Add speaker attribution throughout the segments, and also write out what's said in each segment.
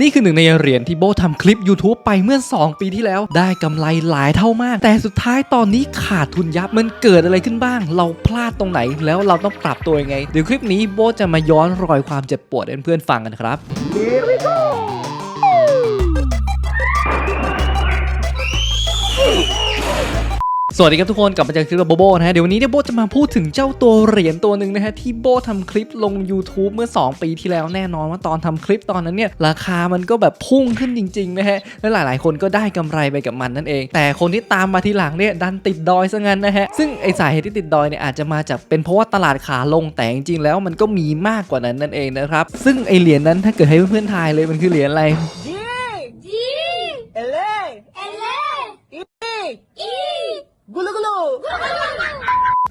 Speaker 1: นี่คือหนึ่งในเหรียญที่โบทำคลิป YouTube ไปเมื่อ 2 ปีที่แล้ว ได้กำไรหลายเท่ามาก แต่สุดท้ายตอนนี้ขาดทุนยับมันเกิดอะไรขึ้นบ้าง เราพลาดตรงไหนแล้วเราต้องปรับตัวยังไง เดี๋ยวคลิปนี้โบจะมาย้อนรอยความเจ็บปวดให้เพื่อนๆฟังกันครับ สวัสดีครับทุกคนกลับมาเจอคลิปกับโบโบนะฮะเดี๋ยววันนี้เนี่ยโบจะมาพูดถึงเจ้าตัวเหรียญตัวหนึ่งนะฮะที่โบทำคลิปลง YouTube เมื่อ 2 ปีที่แล้วแน่นอนว่าตอนทำคลิปตอนนั้นเนี่ยราคามันก็แบบพุ่งขึ้นจริงๆนะฮะและหลายๆ คนก็ได้กำไรไปกับมันนั่นเอง แต่คนที่ตามมาทีหลังเนี่ยดันติดดอยซะงั้นนะฮะซึ่งไอสาเหตุที่ติดดอยเนี่ยอาจจะมาจากเป็นเพราะว่าตลาดขาลงแต่จริงๆแล้วมันก็มีมากกว่านั้นนั่นเองนะครับซึ่งไอเหรียญนั้นถ้าเกิดให้เพื่อนๆทายเลยมันคือเหรียญอะไร
Speaker 2: G
Speaker 3: G
Speaker 2: L A
Speaker 3: L
Speaker 2: E
Speaker 3: E
Speaker 2: Gulo-gulo!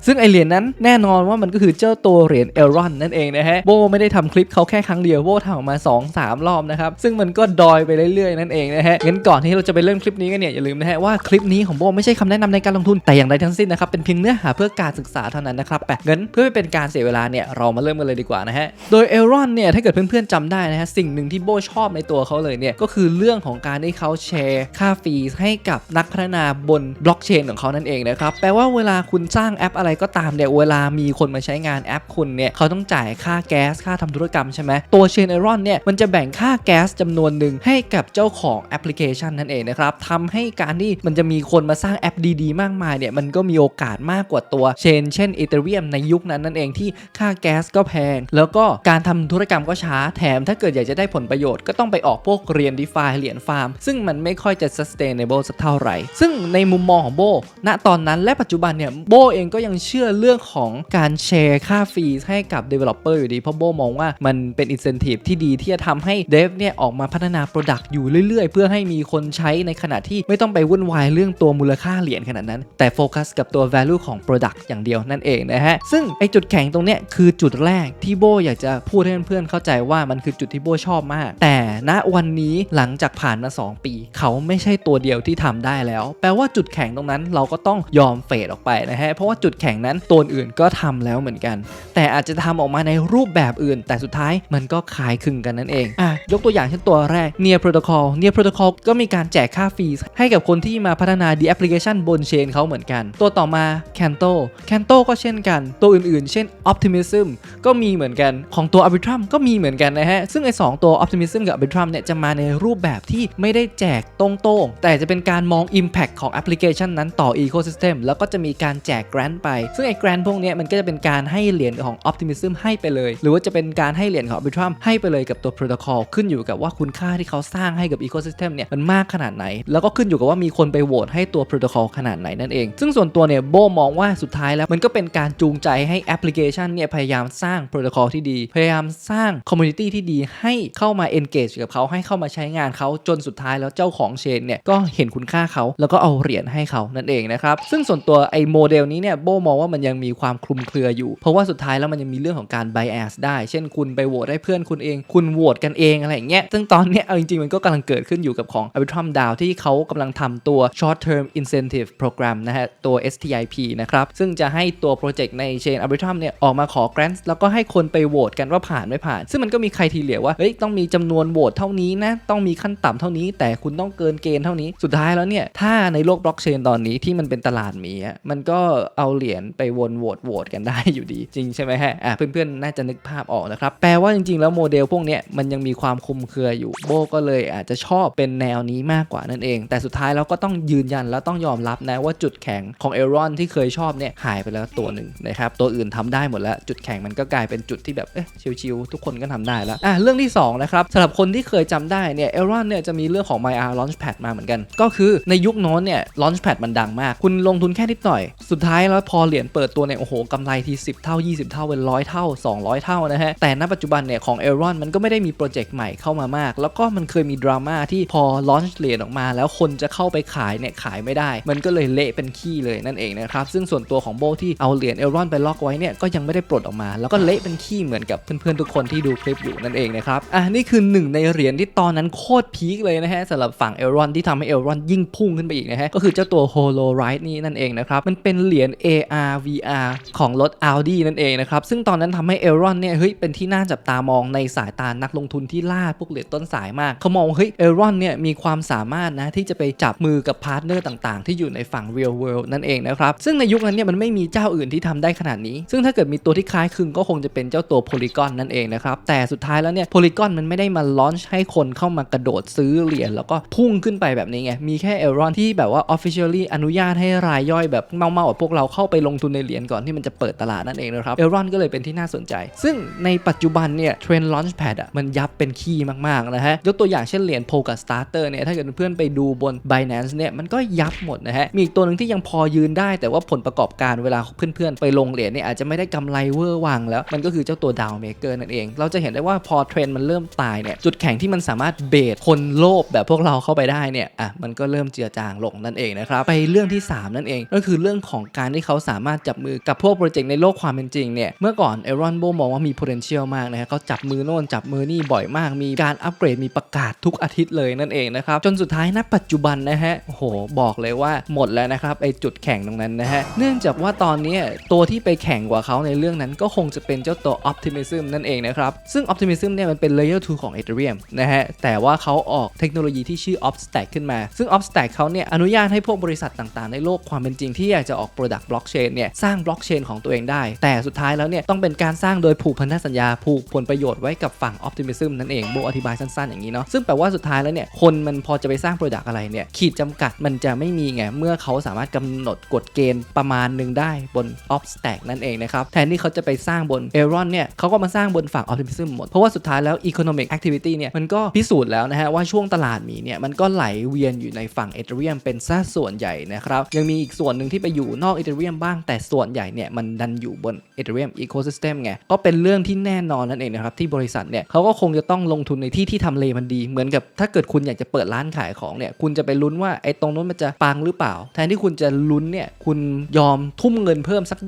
Speaker 1: ซึ่งไอเหรียญนั้นแน่นอนว่ามันก็คือเจ้าตัวเหรียญเอลรอนนั่นเองนะฮะโบไม่ได้ทำคลิปเขาแค่ครั้งเดียวโบทำออกมา 2 3 รอบนะครับซึ่งมันก็ดอยไปเรื่อยๆนั่นเองนะฮะงั้นก่อนที่เราจะไปเริ่มคลิปนี้กันเนี่ยอย่าลืมนะฮะว่าคลิปนี้ของโบไม่ใช่คำแนะนำในการลงทุนแต่อย่างใดทั้งสิ้นนะครับเป็นเพียงเนื้อหาเพื่อการศึกษาเท่านั้นนะครับแปะงั้นเพื่อไม่เป็นการเสียเวลาเนี่ยเรามาเริ่มกันเลยดีกว่านะฮะโดยเอลรอนเนี่ยถ้าเกิดเพื่อนๆจำได้นะฮะสิ่งหนึ่งที่โบชอบในตัวเขาเลยเนี่ยก็คือเรื่องของการที่เขาแชร์ค่าฟรีให้กับนักพัฒนาบนบล็อกเชนของเขานั่นเองนะครับแปลว่าเวลาคุณสร้างแอปอะไรก็ตามเนี่ยเวลามีคนมาใช้งานแอปคุณเนี่ยเขาต้องจ่ายค่าแก๊สค่าทำธุรกรรมใช่ไหมตัวเชนไอรอนเนี่ยมันจะแบ่งค่าแก๊สจำนวนหนึ่งให้กับเจ้าของแอปพลิเคชันนั่นเองนะครับทำให้การที่มันจะมีคนมาสร้างแอปดีๆ มากมายเนี่ยมันก็มีโอกาสมากกว่าตัวเชนเช่นอีเทเรียมในยุคนั้นนั่นเองที่ค่าแก๊สก็แพง แล้วก็การทำธุรกรรมก็ช้าแถม ถ้าเกิดอยากจะได้ผลประโยชน์ก็ต้องไปออกพวกเรียน d e f i เหรียญฟาร์ม ซึ่งมันไม่ค่อยจะ sustainable สักเท่าไหร่ ซึ่งในมุมมองของโบณตอนนั้นและปัจจุบันเนี่ยโบเองก็ยังเชื่อเรื่องของการแชร์ค่าฟรีให้กับ developer อยู่ดี เพราะโบมองว่ามันเป็น incentive ที่ดีที่จะทำให้ dev เนี่ยออกมาพัฒนา product อยู่เรื่อยๆ เพื่อให้มีคนใช้ในขณะที่ไม่ต้องไปวุ่นวายเรื่องตัวมูลค่าเหรียญขนาดนั้น แต่โฟกัสกับตัว value ของ product อย่างเดียวนั่นเองนะฮะ ซึ่งไอจุดแข็งตรงเนี้ยคือจุดแรกที่โบอยากจะพูดให้เพื่อนๆเข้าใจว่ามันคือจุดที่โบชอบมาก แต่ณวันนี้หลังจากผ่านมา 2 ปี เขาไม่ใช่ตัวเดียวที่ทำได้แล้ว แปลว่าจุดแข็งตรงนั้นเราก็ต้องยอมเฟดออกไปนะฮะเพราะว่าจุดแข็งนั้นตัวอื่นก็ทำแล้วเหมือนกัน แต่อาจจะทำออกมาในรูปแบบอื่น แต่สุดท้ายมันก็คล้ายคลึงกันนั่นเองอะยกตัวอย่างเช่นตัวแรก Near Protocol Near Protocol ก็มีการแจกค่าฟรีให้กับคนที่มาพัฒนาดีแอปพลิเคชันบนเชนเขาเหมือนกัน ตัวต่อมา Canto Canto ก็เช่นกัน ตัวอื่นๆ เช่น Optimism ก็มีเหมือนกันของตัว Arbitrum ก็มีเหมือนกันนะฮะ ซึ่งไอ้สองตัว Optimism กับ Arbitrum เนี่ยจะมาในรูปแบบที่ไม่ได้แจกตรงๆ แต่จะเป็นการมอง Impact ของแอปพลิเคชันนั้นต่อ Ecosystem แล้วก็จะมีการแจก Grant ไปซึ่งไอ้ Grant พวกนี้มันก็จะเป็นการให้เหรียญของ Optimism ให้ไปเลย หรือว่าจะเป็นการให้เหรียญของ Arbitrum ให้ไปเลยกับตัว Protocol ขึ้นอยู่กับว่าคุณค่าที่เขาสร้างให้กับ Ecosystem เนี่ยมันมากขนาดไหน แล้วก็ขึ้นอยู่กับว่ามีคนไปโหวตให้ตัว Protocol ขนาดไหนนั่นเอง ซึ่งส่วนตัวเนี่ยโบมองว่าสุดท้ายแล้วมันก็เป็นการจูงใจให้แอปพลิเคชันเนี่ยพยายามสร้าง Protocol ที่ดี พยายามสร้าง Community ที่ดีให้เข้ามา engage กับเขาให้เข้ามาใช้งานเขาจนสุดท้ายแล้วเจ้าของเชนเนี่ยก็เห็นคุณค่าเขาแล้วก็เอาเหรียญให้เขานั่นเองนะครับซึ่งส่วนตัวไอ้โมเดลนี้เนี่ยโบมองว่ามันยังมีความคลุมเครืออยู่ เพราะว่าสุดท้ายแล้วมันยังมีเรื่องของการ bias ได้ เช่นคุณไปโหวตให้เพื่อนคุณเอง คุณโหวตกันเองอะไรอย่างเงี้ย ซึ่งตอนเนี้ยเอาจริงๆ มันก็กำลังเกิดขึ้นอยู่กับของ Arbitrum DAO ที่เขากำลังทำตัว short term incentive program นะฮะ ตัว STIP นะครับ ซึ่งจะให้ตัวโปรเจกต์ใน chain Arbitrum เนี่ยออกมาขอ grants แล้วก็ให้คนไปโหวตกันว่าผ่านไม่ผ่าน ซึ่งมันก็มีใครทีเหลียวว่า เฮ้ย ต้องมีจำนวนโหวตเท่านี้นะ ต้องมีขั้นต่ำเท่านี้ แต่คุณต้องเกินเกณฑ์เท่านี้ สุดท้ายแล้วเนี่ย ถ้าในโลกบล็อกเชนตอนนี้ที่มันเป็นตลาดมีมันก็เอาเหรียญไปวนโหวตโหวตกันได้อยู่ดี จริงใช่ไหมฮะอะเพื่อนๆน่าจะนึกภาพออกนะครับแปลว่าจริง ๆ แล้วโมเดลพวกเนี้ยมันยังมีความคุมเครืออยู่โบก็เลยอาจจะชอบเป็นแนวนี้มากกว่านั่นเอง แต่สุดท้ายเราก็ต้องยืนยันแล้วต้องยอมรับนะว่าจุดแข็งของเอรอนที่เคยชอบเนี่ยหายไปแล้วตัวหนึ่งนะครับตัวอื่นทำได้หมดแล้ว จุดแข็งมันก็กลายเป็นจุดที่แบบเอ๊ะชิวๆทุกคนก็ทำได้แล้วอะเรื่องที่2นะครับสำหรับคนที่เคยจำได้เนี่ยเอรอนเนี่ยจะมีเรื่องของ MyR Launchpad มาเหมือนกัน ก็คือในยุคโน้นเนี่ย Launchpad มันดังมาก คุณลงทุนแค่นิดหน่อย สุดท้ายแล้วพอเหรียญเปิดตัวเนี่ยโอ้โหกำไรที 10 เท่า 20 เท่าเป็นร้อยเท่า 200 เท่านะฮะ แต่ณปัจจุบันเนี่ยของเอรอนมันก็ไม่ได้มีโปรเจกต์ใหม่เข้ามามาก แล้วก็มันเคยมีดราม่าที่พอลอนช์เหรียญออกมา แล้วคนจะเข้าไปขายเนี่ยขายไม่ได้ มันก็เลยเละเป็นขี้เลยนั่นเองนะครับ ซึ่งส่วนตัวของโบที่เอาเหรียญเอรอนไปล็อกไว้เนี่ยก็ยังไม่ได้ปลดออกมา แล้วก็เละเป็นขี้เหมือนกับเพื่อนๆทุกคนที่ดูคลิปอยู่นั่นเองนะครับอะนี่คือหนึ่งในเหรียญที่ตอนนั้นโคตรพีคเลยนะฮะสำหรับฝั่งเอรอนที่ทำให้เอรอนยิ่งพุ่งขึ้นไปอีกนะฮะก็คือเจ้าตัว Holorite นี่นั่นเองนะครับมันเป็นเหรียญ AR AR VR ของรถ Audi นั่นเองนะครับ ซึ่งตอนนั้นทำให้เอรอนเนี่ยเฮ้ยเป็นที่น่าจับตามองในสายตานักลงทุนที่ล่าพวกเหรียญต้นสายมากเขามองเฮ้ยเอรอนเนี่ยมีความสามารถนะที่จะไปจับมือกับพาร์ทเนอร์ต่างๆ ที่อยู่ในฝั่ง real world นั่นเองนะครับซึ่งในยุคนั้นเนี่ยมันไม่มีเจ้าอื่นที่ทำได้ขนาดนี้ ซึ่งถ้าเกิดมีตัวที่คล้ายคลึงก็คงจะเป็นเจ้าตัว Polygon นั่นเองนะครับแต่สุดท้ายแล้วเนี่ย Polygon มันไม่ได้มาลอนช์ให้คนเข้ามากระโดดซื้อเหรียญแล้วก็พุ่งขึ้นไปแบบนี้ไงมีแค่เอรอนที่แบบว่า officially อนุญาตให้รายย่อยแบบเมาๆแบบพวกเราเข้าไปลงทุนในเหรียญก่อนที่มันจะเปิดตลาดนั่นเองนะครับเอรอนก็เลยเป็นที่น่าสนใจ ซึ่งในปัจจุบันเนี่ยเทรนด์ launchpad อะมันยับเป็นขี้มากๆนะฮะยกตัวอย่างเช่นเหรียญ Polka Starter เนี่ยถ้าเกิดเพื่อนไปดูบน Binance เนี่ยมันก็ยับหมดนะฮะมีอีกตัวหนึ่งที่ยังพอยืนได้ แต่ว่าผลประกอบการเวลาเพื่อนๆไปลงเหรียญเนี่ยอาจจะไม่ได้กำไรเวอร์วังแล้ว มันก็คือเจ้าตัว Down Maker นั่นเอง เราจะเห็นได้ว่าพอเทรนด์มันเริ่มตายเนี่ยจุดแข็งที่มันสามารถเบรดคนโลภแบบพวกเราเข้าไปได้เนี่ยอะมันก็เริ่มเจือจางลงนั่นเองนะครับไปเรื่องที่ 3 นั่นเอง ก็คือเรื่องของการที่เขาสามารถจับมือกับพวกโปรเจกต์ในโลกความเป็นจริงเนี่ยเมื่อก่อนเอรอนโบมองว่ามี potential มากนะฮะเขาจับมือโน่นจับมือนี่บ่อยมาก มีการอัปเกรดมีประกาศทุกอาทิตย์เลยนั่นเองนะครับ จนสุดท้ายณปัจจุบันนะฮะโอ้โห บอกเลยว่าหมดแล้วนะครับไอจุดแข่งตรงนั้นนะฮะเนื่องจากว่าตอนนี้ตัวที่ไปแข่งกว่าเขาในเรื่องนั้นก็คงจะเป็นเจ้าตัว Optimism นั่นเองนะครับซึ่ง Optimism เนี่ยมันเป็น Layer 2 ของ Ethereum นะฮะแต่ว่าเขาออกเทคโนโลยีที่ชื่อ Opstack ขึ้นมา ซึ่ง Opstack เขาเนี่ยอนุญาตให้พวกบริษัทต่างๆ ในโลกความเป็นจริงที่อยากจะออก Product Blockchain เนี่ยสร้าง Blockchain ของตัวเองได้ แต่สุดท้ายแล้วเนี่ยต้องเป็นการสร้างโดยผูกพันธสัญญาผูกผลประโยชน์ไว้กับฝั่ง Optimism นั่นเองโบอธิบายสั้นๆอย่างนี้เนาะซึ่งแปลว่าสุดท้ายแล้วเนี่ยคนมันพอจะไปสร้าง Product อะไรเนี่ยขีดจำกัดมันจะไม่มีไงเมื่อเขาสามารถกำหนดกฎเกณฑ์ประมาณหนึ่งได้บน Opstack นั่นเองนะครับแทนที่เขาจะไปสร้างบน a r o n เนี่ยเขาก็มาสร้างบนฝั่ง Optimism หมดเพราะว่าสุดท้ายแล้ว Economic Activity เนี่ยมันก็พิสูจน์แล้วนะฮะว่าช่วงตลาดมีเนี่ยมันก็ไหลเวียนอยู่ในฝั่ง Ethereum เป็นซะส่วนใหญ่นะครับยังมีอีกส่วนหนึ่งที่ไปอยู่นอก Ethereum บ้าง แต่ส่วนใหญ่เนี่ยมันดันอยู่บน Ethereum Ecosystem ไง ก็เป็นเรื่องที่แน่นอนนั่นเองนะครับ ที่บริษัทเนี่ยเขาก็คงจะต้องลงทุนในที่ที่ทำเลมันดี เหมือนกับถ้าเกิดคุณอยากจะเปิดร้านขายของเนี่ยคุณจะไปลุ้นว่าไอ้ตรงนู้นมันจะปังหรือเปล่า แทนที่คุณจะลุ้นเนี่ยคุณยอมทุ่มเงินเพิ่มสัก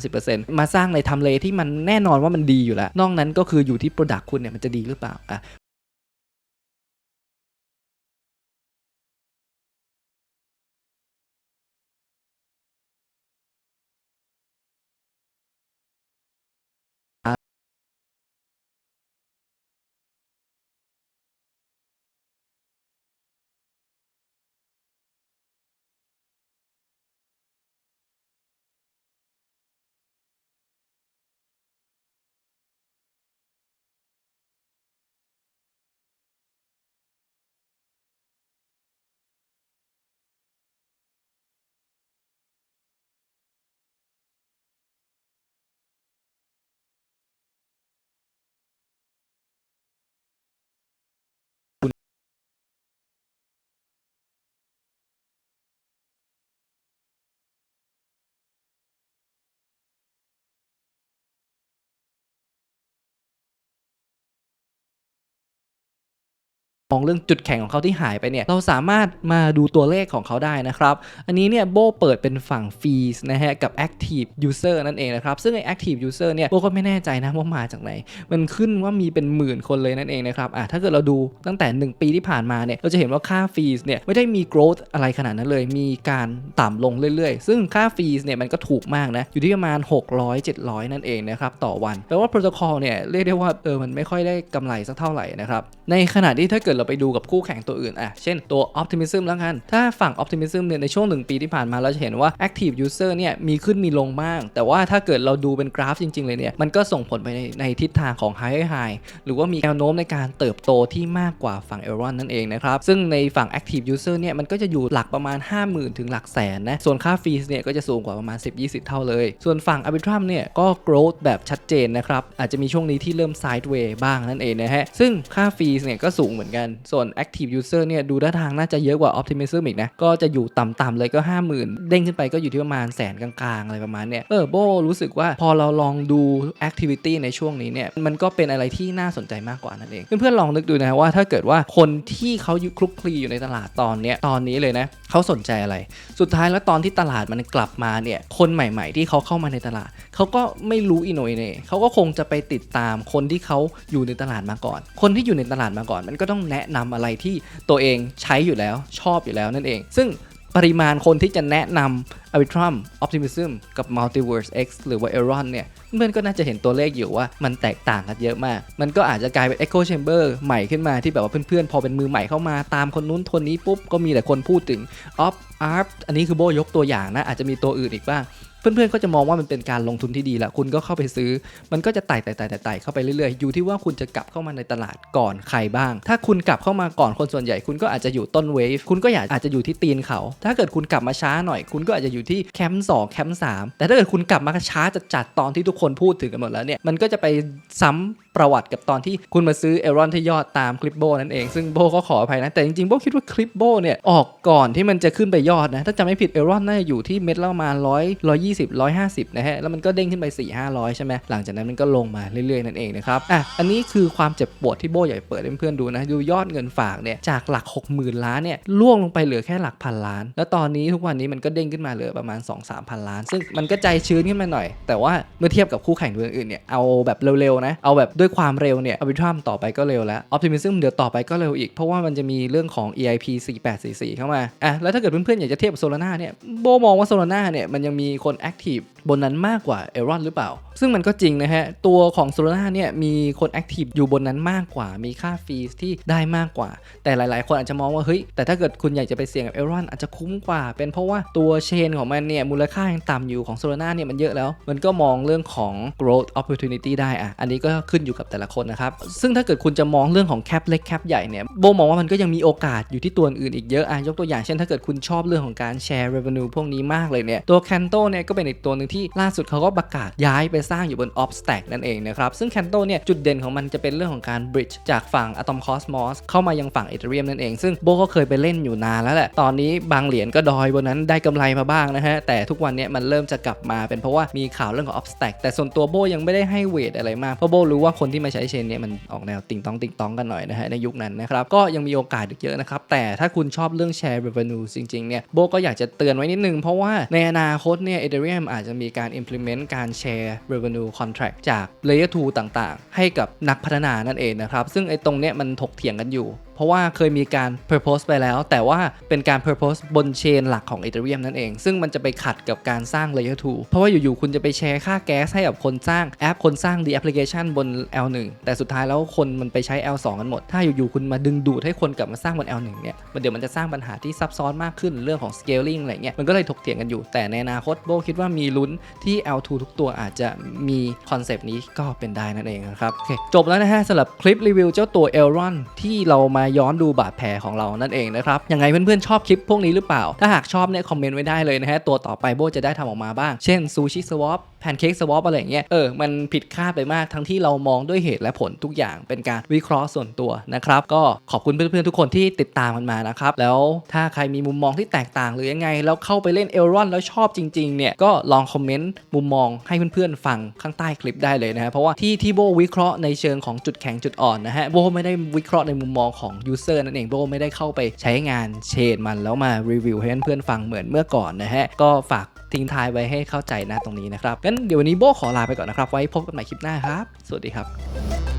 Speaker 1: 20-30%มาสร้างในทำเลที่มันแน่นอนว่ามันดีอยู่แล้ว นอกนั้นก็คืออยู่ที่ Product คุณเนี่ยมันจะดีหรือเปล่าอะ องเรื่องจุดแข็งของเขาที่หายไปเนี่ยเราสามารถมาดูตัวเลขของเขาได้นะครับ อันนี้เนี่ยโบเปิดเป็นฝั่ง fees นะฮะกับ active user นั่นเองนะครับ ซึ่งไอ้ active user เนี่ยโบก็ไม่แน่ใจนะว่ามาจากไหน มันขึ้นว่ามีเป็นหมื่นคนเลยนั่นเองนะครับอะถ้าเกิดเราดูตั้งแต่ 1 ปีที่ผ่านมาเนี่ยเราจะเห็นว่าค่า fees เนี่ยไม่ได้มี growth อะไรขนาดนั้นเลย มีการต่ำลงเรื่อยๆ ซึ่งค่า fees เนี่ยมันก็ถูกมากนะอยู่ที่ประมาณ 600-700 นั่นเองนะครับต่อวันแปลว่า protocol เนี่ยเรียกได้ว่าเออมันไม่ค่อยได้กำไรสักเท่าไหร่นะครับในขณะที่ถ้าเกิดเราราไปดูกับคู่แข่งตัวอื่นอะเช่นตัว Optimism แล้วกัน ถ้าฝั่ง Optimism เนี่ยในช่วง 1 ปีที่ผ่านมาเราจะเห็นว่า Active User เนี่ยมีขึ้นมีลงบ้าง แต่ว่าถ้าเกิดเราดูเป็นกราฟจริง ๆ เลยเนี่ยมันก็ส่งผลไปในในทิศทางของ High High หรือว่ามีแนวโน้มในการเติบโตที่มากกว่าฝั่ง e r o n นั่นเองนะครับซึ่งในฝั่ง Active User เนี่ยมันก็จะอยู่หลักประมาณ 50,000 ถึงหลักแสนนะส่วนค่าฟีสเนี่ยก็จะสูงกว่าประมาณ 10-20 เท่าเลย ส่วนฝั่ง Arbitrum เนี่ยก็ growth แบบชัดเจนนะครับอาจจะมีช่วงนี้ที่เริ่ม sideway บ้างนั่นเองนะฮะซึ่งค่าฟีสเนี่ยก็สูงเหมือนกันส่วน Active User เนี่ยดูท่าทางน่าจะเยอะกว่า Optimism อีกนะ ก็จะอยู่ต่ำๆเลยก็ 50,000 เด้งขึ้นไปก็อยู่ที่ประมาณแสนกลางๆ อะไรประมาณเนี่ย เออโบรู้สึกว่าพอเราลองดู Activity ในช่วงนี้เนี่ย มันก็เป็นอะไรที่น่าสนใจมากกว่านั่นเอง เพื่อนๆลองนึกดูนะว่าถ้าเกิดว่าคนที่เขาอยู่คลุกคลีอยู่ในตลาดตอนเนี้ยตอนนี้เลยนะเขาสนใจอะไร สุดท้ายแล้วตอนที่ตลาดมันกลับมาเนี่ยคนใหม่ ๆ ที่เขาเข้ามาในตลาดเขาก็ไม่รู้อินโนเน่เขาก็คงจะไปติดตามคนที่เขาอยู่ในตลาดมาก่อน คนที่อยู่ในตลาดมาก่อน มันก็ต้องแนะนำอะไรที่ตัวเองใช้อยู่แล้วชอบอยู่แล้วนั่นเอง ซึ่งปริมาณคนที่จะแนะนำ Arbitrum Optimism กับ Multiverse X หรือว่า Aeron เนี่ยเพื่อนก็น่าจะเห็นตัวเลขอยู่ว่ามันแตกต่างกันเยอะมาก มันก็อาจจะกลายเป็น Echo Chamber ใหม่ขึ้นมาที่แบบว่าเพื่อนๆ พอเป็นมือใหม่เข้ามาตามคนนู้นคนนี้ปุ๊บ ก็มีแต่คนพูดถึง Op Arp อันนี้คือโบยกตัวอย่างนะ อาจจะมีตัวอื่นอีกบ้าง เพื่อนๆก็จะมองว่ามันเป็นการลงทุนที่ดีละคุณก็เข้าไปซื้อ มันก็จะไต่ไต่ไต่ไต่เข้าไปเรื่อยๆ อยู่ที่ว่าคุณจะกลับเข้ามาในตลาดก่อนใครบ้าง ถ้าคุณกลับเข้ามาก่อนคนส่วนใหญ่ คุณก็อาจจะอยู่ต้นเวฟ คุณก็อยากอาจจะอยู่ที่ตีนเขา ถ้าเกิดคุณกลับมาช้าหน่อย คุณก็อาจจะอยู่ที่แคมป์สองแคมป์สามแต่ถ้าเกิดคุณกลับมาช้าจะจัดตอนที่ทุกคนพูดถึงกันหมดแล้วเนี่ย มันก็จะไปซ้ำประวัติกับตอนที่คุณมาซื้อเอรอนที่ยอดตามคลิปโบนั่นเอง ซึ่งโบก็ขออภัยนะ แต่จริงๆโบคิดว่าคลิปโบเนี่ยออกก่อนที่มันจะขึ้นไปยอดนะ ถ้าจำไม่ผิดเอรอนน่าจะอยู่ที่เม็ดละประมาณร้อยร้อยยีสิบร้อยห้าสิบนะฮะ แล้วมันก็เด้งขึ้นไป4ี่ห้าร้อยใช่ไหมหลังจากนั้นมันก็ลงมาเรื่อยๆ นั่นเองนะครับ อะ อันนี้คือความเจ็บปวดที่โบอยากให้เปิดให้เพื่อนๆดูนะ ดูยอดเงินฝากเนี่ย จากหลัก 60,000 ล้านเนี่ย ล่วงลงไปเหลือแค่หลักพันล้าน แล้วตอนนี้ทุกวันนี้มันก็เด้งขึ้นมาเหลือประมาณ 2-3พันล้าน ซึ่งมันก็ใจชื้นขึ้นมาหน่อย แต่ว่าเมื่อเทียบกับคู่แข่งตัวอื่นเนี่ย เอาแบบเร็วๆ นะ เอาแบบด้วยความเร็วเนี่ย Arbitrum ต่อไปก็เร็วแล้ว Optimism เดี๋ยวต่อไปก็เร็วอีก เพราะว่ามันจะมีเรื่องของ EIP 4844 เข้ามา อะ แล้วถ้าเกิดเพื่อนๆอยากจะเทียบกับ Solana เนี่ย โบมองว่า Solana เนี่ยมันยังมีคนแอคทีฟบนนั้นมากกว่าเอรอนหรือเปล่า ซึ่งมันก็จริงนะฮะ ตัวของ Solana เนี่ยมีคน Active อยู่บนนั้นมากกว่า มีค่าฟีสที่ได้มากกว่า แต่หลาย ๆ คนอาจจะมองว่า เฮ้ย แต่ถ้าเกิดคุณอยากจะไปเสี่ยงกับ e r o n อาจจะคุ้มกว่า เป็นเพราะว่าตัวเชนของมันเนี่ยมูลค่ายังต่ำอยู่ของ Solana เนี่ยมันเยอะแล้ว มันก็มองเรื่องของ growth opportunity ได้อะอันนี้ก็ขึ้นอยู่กับแต่ละคนนะครับ ซึ่งถ้าเกิดคุณจะมองเรื่องของ cap เล็ก cap ใหญ่เนี่ยโบมองว่ามันก็ยังมีโอกาสอยู่ที่ตัวอื่นอีกเยอะอะยกตัวอย่างเช่นถ้าเกิดคุณชอบเรื่องของการแชร์ revenue พวกนี้มากเลยเนี่ยตัว Canto เนี่ยก็เป็นอีกตัวหนึ่งที่ล่าสุดเขาก็ประกาศย้ายไปสร้างอยู่บน Opstack นั่นเองนะครับ ซึ่ง Canto เนี่ยจุดเด่นของมันจะเป็นเรื่องของการ bridge จากฝั่ง Atom Cosmos เข้ามายังฝั่ง Ethereum นั่นเอง ซึ่งโบก็เคยไปเล่นอยู่นานแล้วแหละ ตอนนี้บางเหรียญก็ดอยบนนั้นได้กำไรมาบ้างนะฮะ แต่ทุกวันนี้มันเริ่มจะกลับมาเป็นเพราะว่ามีข่าวเรื่องของ Opstack แต่ส่วนตัวโบยังไม่ได้ให้เวทอะไรมาก เพราะโบรู้ว่าคนที่มาใช้เชนเนี่ยมันออกแนวติงตองติงตองกันหน่อยนะฮะในยุคนั้นนะครับก็ยังมีโอกาสอีกเยอะนะครับแต่ถ้าคุณชอบเรื่องแชร์ revenue จริงๆเนี่ยโบก็อยากจะเตือนไว้นิดนึงเพราะว่าในอนาคตเนี่ย Ethereum อาจจะมีการ implement การแชร์ revenue contract จาก layer 2 ต่างๆ ให้กับนักพัฒนานั่นเองนะครับ ซึ่งไอ้ตรงเนี้ยมันถกเถียงกันอยู่เพราะว่าเคยมีการ purpose ไปแล้ว แต่ว่าเป็นการ purpose บนเชนหลักของ Ethereum นั่นเอง ซึ่งมันจะไปขัดกับการสร้าง layer 2 เพราะว่าอยู่ๆ คุณจะไปแชร์ค่าแก๊สให้กับคนสร้างแอปคนสร้าง the application บน L1 แต่สุดท้ายแล้วคนมันไปใช้ L2 กันหมด ถ้าอยู่ๆ คุณมาดึงดูดให้คนกลับมาสร้างบน L1 เนี่ยมันเดี๋ยวมันจะสร้างปัญหาที่ซับซ้อนมากขึ้นเรื่องของ scaling อะไรเงี้ยมันก็เลยถกเถียงกันอยู่ แต่ในอนาคตโบคิดว่ามีลุ้นที่ L2 ทุกตัวอาจจะมีคอนเซปต์นี้ก็เป็นได้นั่นเองนะครับโอเคจบแล้วนะฮะสำหรับคลิปรีวิวเจ้าตัว Elron ที่เรามาย้อนดูบาดแผลของเรานั่นเองนะครับยังไงเพื่อนๆชอบคลิปพวกนี้หรือเปล่า ถ้าหากชอบเนี่ยคอมเมนต์ไว้ได้เลยนะฮะตัวต่อไปโบจะได้ทำออกมาบ้าง เช่นซูชิสวอปแพนเค้กสวอปอะไรอย่างเงี้ยเออมันผิดคาดไปมากทั้งที่เรามองด้วยเหตุและผลทุกอย่างเป็นการวิเคราะห์ส่วนตัวนะครับก็ขอบคุณเพื่อนๆทุกคนที่ติดตามมันมานะครับแล้วถ้าใครมีมุมมองที่แตกต่างหรือยังไง แล้วเข้าไปเล่นเอลรอนแล้วชอบจริงๆเนี่ยก็ลองคอมเมนต์มุมมองให้เพื่อนๆฟังข้างใต้คลิปได้เลยนะฮะเพราะว่าที่ที่โบวิเคราะห์ในเชิงของจุดแข็งจุดอ่อนนะฮะโบไม่ได้วิเคราะห์ในมุมมองของยูเซอร์นั่นเองโบไม่ได้เข้าไปใช้งานเชนมันแล้วมารีวิวให้เพื่อนๆฟังเหมือนเมื่อก่อนนะฮะ ก็ฝากทิ้งท้ายไว้ให้เข้าใจนะตรงนี้นะครับงั้นเดี๋ยววันนี้โบขอลาไปก่อนนะครับ ไว้พบกันใหม่คลิปหน้าครับ สวัสดีครับ